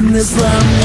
Незламні